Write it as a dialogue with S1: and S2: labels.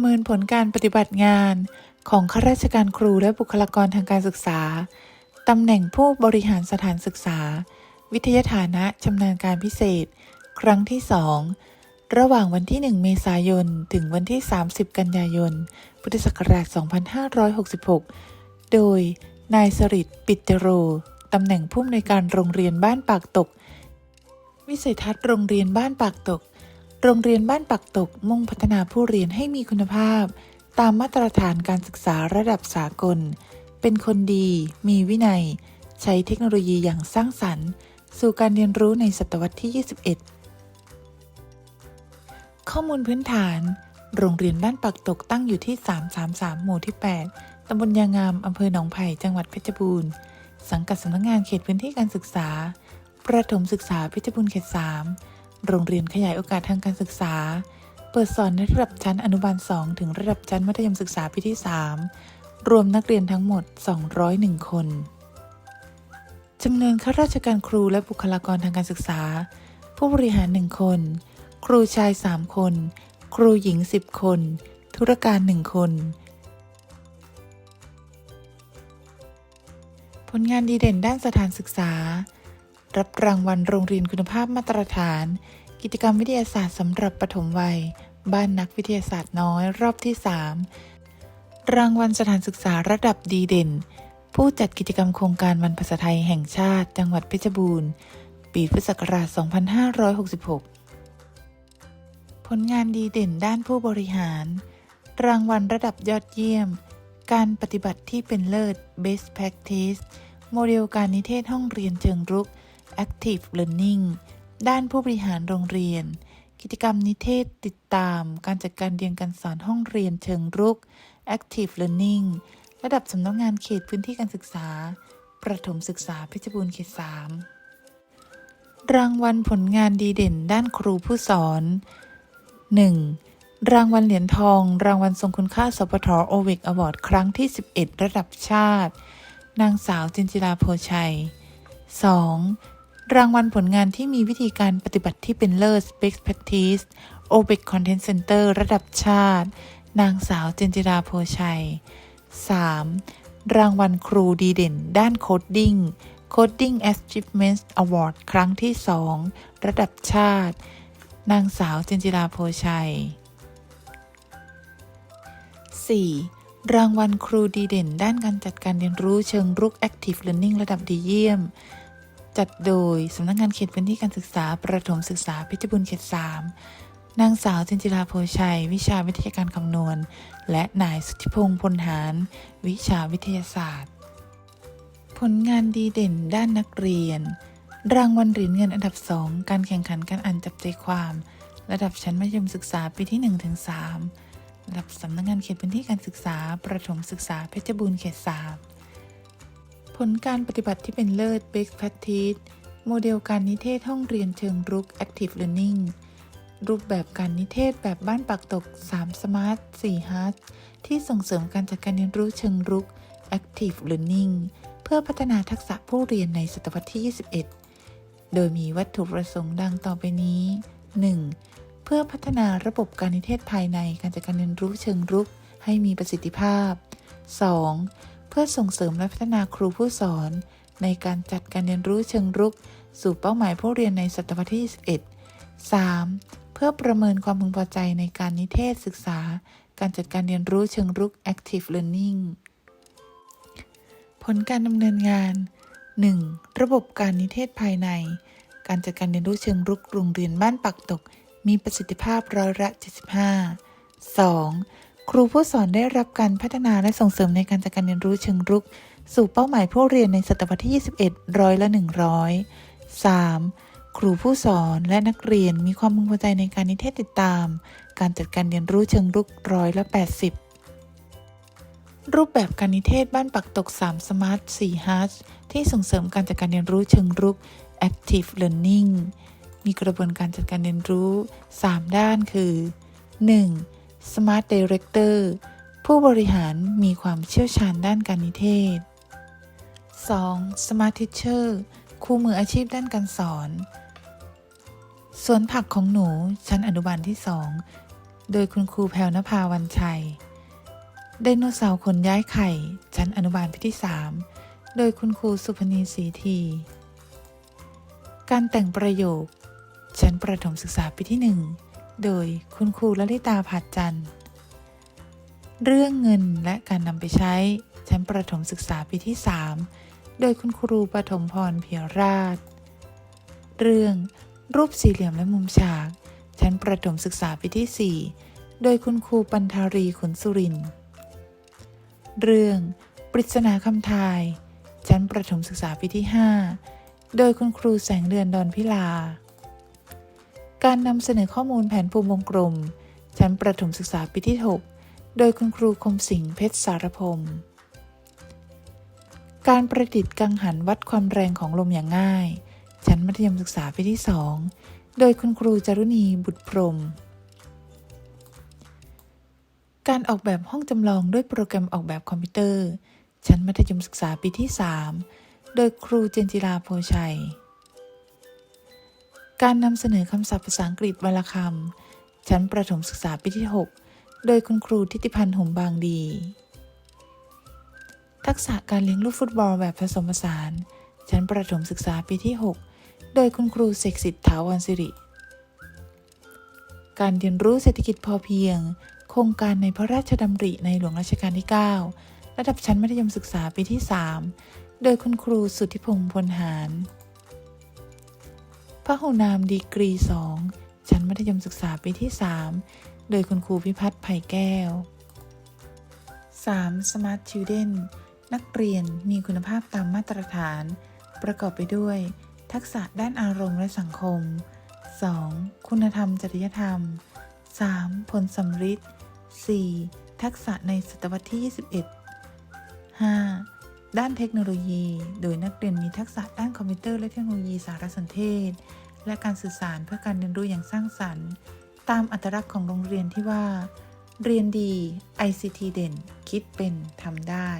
S1: ประเมินผลการปฏิบัติงานของข้าราชการครูและบุคลากรทางการศึกษา ตำแหน่งผู้บริหารสถานศึกษา วิทยาฐานะชำนาญการพิเศษ ครั้งที่ 2 ระหว่างวันที่ 1 เมษายน ถึงวันที่ 30 กันยายน พุทธศักราช 2566 โดย นายสริตปิจโร ตำแหน่งผู้อำนวยการโรงเรียนบ้านปากตก วิสัยทัศน์โรงเรียนบ้านปากตก โรงเรียนบ้านปักตกมุ่งพัฒนาผู้เรียนให้มีคุณภาพ ตามมาตรฐานการศึกษาระดับสากล เป็นคนดี มีวินัย ใช้เทคโนโลยีอย่างสร้างสรรค์ สู่การเรียนรู้ในศตวรรษที่ 21 ข้อมูลพื้นฐาน โรงเรียนบ้านปักตกตั้งอยู่ที่ 333 หมู่ที่ 8 ตำบลยางงาม อำเภอหนองไผ่ จังหวัดเพชรบูรณ์ สังกัดสำนักงานเขตพื้นที่การศึกษา ประถมศึกษาเพชรบูรณ์เขต 3 โรงเรียนขยายโอกาสทางการศึกษา เปิดสอนในระดับชั้นอนุบาล 2 ถึงระดับชั้นมัธยมศึกษาปีที่ 3 รวมนักเรียนทั้งหมด 201 คนจำนวนข้าราชการครูและบุคลากรทางการศึกษา ผู้บริหาร 1 คน ครูชาย 3 คน ครูหญิง 10 คน ธุรการ 1 คน ผลงานดีเด่นด้านสถานศึกษา รับรางวัลโรงเรียนคุณภาพมาตรฐาน กิจกรรมวิทยาศาสตร์สำหรับปฐมวัย บ้านนักวิทยาศาสตร์น้อยรอบที่ 3 รางวัลสถานศึกษาระดับดีเด่น ผู้จัดกิจกรรมโครงการวันภาษาไทยแห่งชาติ จังหวัดเพชรบูรณ์ ปีพุทธศักราช 2566 ผลงานดีเด่นด้านผู้บริหาร รางวัลระดับยอดเยี่ยม การปฏิบัติที่เป็นเลิศ Best Practice โมเดลการนิเทศห้องเรียนเชิงรุก Active Learning ด้านผู้บริหารโรงเรียน กิจกรรมนิเทศติดตามการจัดการเรียนการสอนห้องเรียนเชิงรุก Active Learning ระดับสำนักงงานเขตพื้นที่การศึกษา ประถมศึกษาเพชรบูรณ์เขต 3 รางวัลผลงานดีเด่นด้านครูผู้สอน 1. รางวัลเหรียญทอง รางวัลทรงคุณค่าสปทโอเวกอวอร์ดครั้งที่ 11 ระดับชาติ นางสาวจินจิราโพชัย 2. รางวัลผลงานที่มีวิธีการปฏิบัติที่เป็นเลิศ Best Practice o b e c Content Center ระดับชาติ นางสาวเจนจิราโพชัย 3. รางวัลครูดีเด่น ด้านโคดดิ้ง Coding Achievement Award ครั้งที่ 2 ระดับชาติ นางสาวเจนจิราโพชัย 4. รางวัลครูดีเด่น ด้านการจัดการเรียนรู้เชิงรุก Active Learning ระดับดีเยี่ยม จัดโดยสำนักงงานเขตพื้นที่การศึกษา ประถมศึกษาเพชรบูรณ์เขต 3 นางสาวจินจิราโพชัย วิชาวิทยาการคำนวณ และนายสุทธิพงษ์พลหาร วิชาวิทยาศาสตร์ ผลงานดีเด่นด้านนักเรียน รางวัลเหรียญเงินอันดับ2การแข่งขันการอ่านจับใจความ ระดับชั้นมัธยมศึกษาปีที่ 1-3ระดับสำนักงงานเขตพื้นที่การศึกษา ประถมศึกษาเพชรบูรณ์เขต 3 ผลการปฏิบัติที่เป็นเลิศ Best Practice โมเดลการนิเทศห้องเรียนเชิงรุก Active Learning รูปแบบการนิเทศแบบบ้านปักตก 3 Smart 4 Hard ที่ส่งเสริมการจัดการเรียนรู้เชิงรุก Active Learning เพื่อพัฒนาทักษะผู้เรียนในศตวรรษที่ 21 โดยมีวัตถุประสงค์ดังต่อไปนี้ 1. เพื่อพัฒนาระบบการนิเทศภายในการจัดการเรียนรู้เชิงรุก ให้มีประสิทธิภาพ 2. เพื่อส่งเสริมและพัฒนาครูผู้สอน ในการจัดการเรียนรู้เชิงรุก สู่เป้าหมายผู้เรียนในศตวรรษที่ 21 3. เพื่อประเมินความพึงพอใจในการนิเทศศึกษา การจัดการเรียนรู้เชิงรุก Active Learning ผลการดำเนินงาน 1. ระบบการนิเทศภายใน การจัดการเรียนรู้เชิงรุกโรงเรียนบ้านปักตก มีประสิทธิภาพร้อยละ75 2. ครูผู้สอนได้รับการพัฒนาและส่งเสริมในการจัดการเรียนรู้เชิงรุก สู่เป้าหมายผู้เรียนในศตวรรษที่ 21 ร้อยละ 100 3. ครูผู้สอนและนักเรียนมีความพึงพอใจในการนิเทศติดตาม การจัดการเรียนรู้เชิงรุกร้อยละ 80 รูปแบบการนิเทศบ้านปักตก 3 Smart 4 Hard ที่ส่งเสริมการจัดการเรียนรู้เชิงรุก Active Learning มีกระบวนการจัดการเรียนรู้ 3 ด้านคือ 1. Smart Director ผู้บริหารมีความเชี่ยวชาญด้านการนิเทศ 2. Smart Teacher ครูมืออาชีพด้านการสอน สวนผักของหนูชั้นอนุบาลที่ 2 โดยคุณครูแพรวนภาวันชัย ไดโนเสาร์ขนย้ายไข่ ชั้นอนุบาลพิที่ 3 โดยคุณครูสุพนีศรีที การแต่งประโยค ชั้นประถมศึกษาปีที่ 1 โดยคุณครูลลิตาผัดจันทร์ เรื่องเงินและการนำไปใช้ ชั้นประถมศึกษาปีที่ 3 โดยคุณครูปฐมพรเพียรราช เรื่องรูปสี่เหลี่ยมและมุมฉาก ชั้นประถมศึกษาปีที่ 4 โดยคุณครูปันธารีขุนสุริน เรื่อง ปริศนาคำทาย ชั้นประถมศึกษาปีที่ 5 โดยคุณครูแสงเดือนดอนพิลา การนำเสนอข้อมูลแผนภูมิวงกลม ชั้นประถมศึกษาปีที่ 6 โดยคุณครูคมสิงห์เพชรสารพมการประดิษฐ์กังหันวัดความแรงของลมอย่างง่าย ชั้นมัธยมศึกษาปีที่ 2 โดยคุณครูจรุณีบุตรพรม การออกแบบห้องจำลองด้วยโปรแกรมออกแบบคอมพิวเตอร์ ชั้นมัธยมศึกษาปีที่ 3 โดยครูเจนจิราโพชัย การนำเสนอคำศัพท์ภาษาอังกฤษวรรณคำชั้นประถมศึกษาปีที่ 6 โดยคุณครูทิติพันธ์หมบางดี ทักษะการเลี้ยงลูกฟุตบอลแบบผสมผสาน ชั้นประถมศึกษาปีที่ 6 โดยคุณครูเสกสิทธิ์ถาวรสิริ การเรียนรู้เศรษฐกิจพอเพียง โครงการในพระราชดำริในหลวงรัชกาลที่ 9 ระดับชั้นมัธยมศึกษาปีที่ 3 โดยคุณครูสุทธิพงษ์พลหาร ระหูนามดีกรี2ชั้นมัธยมศึกษาปีที่ 3 โดยคุณครูพิพัฒน์ไผ่แก้ว 3. Smart Children นักเรียนมีคุณภาพตามมาตรฐาน ประกอบไปด้วย ทักษะด้านอารมณ์และสังคม 2. คุณธรรมจริยธรรม 3. ผลสำฤทธิ์ 4. ทักษะในศตวรรษที่ 21 5. ด้านเทคโนโลยี โดยนักเรียนมีทักษะด้านคอมพิวเตอร์และเทคโนโลยีสารสนเทศ และการสื่อสารเพื่อการเรียนรู้อย่างสร้างสรรค์ ตามอัตลักษณ์ของโรงเรียนที่ว่า เรียนดี ICT เด่น คิดเป็นทำได้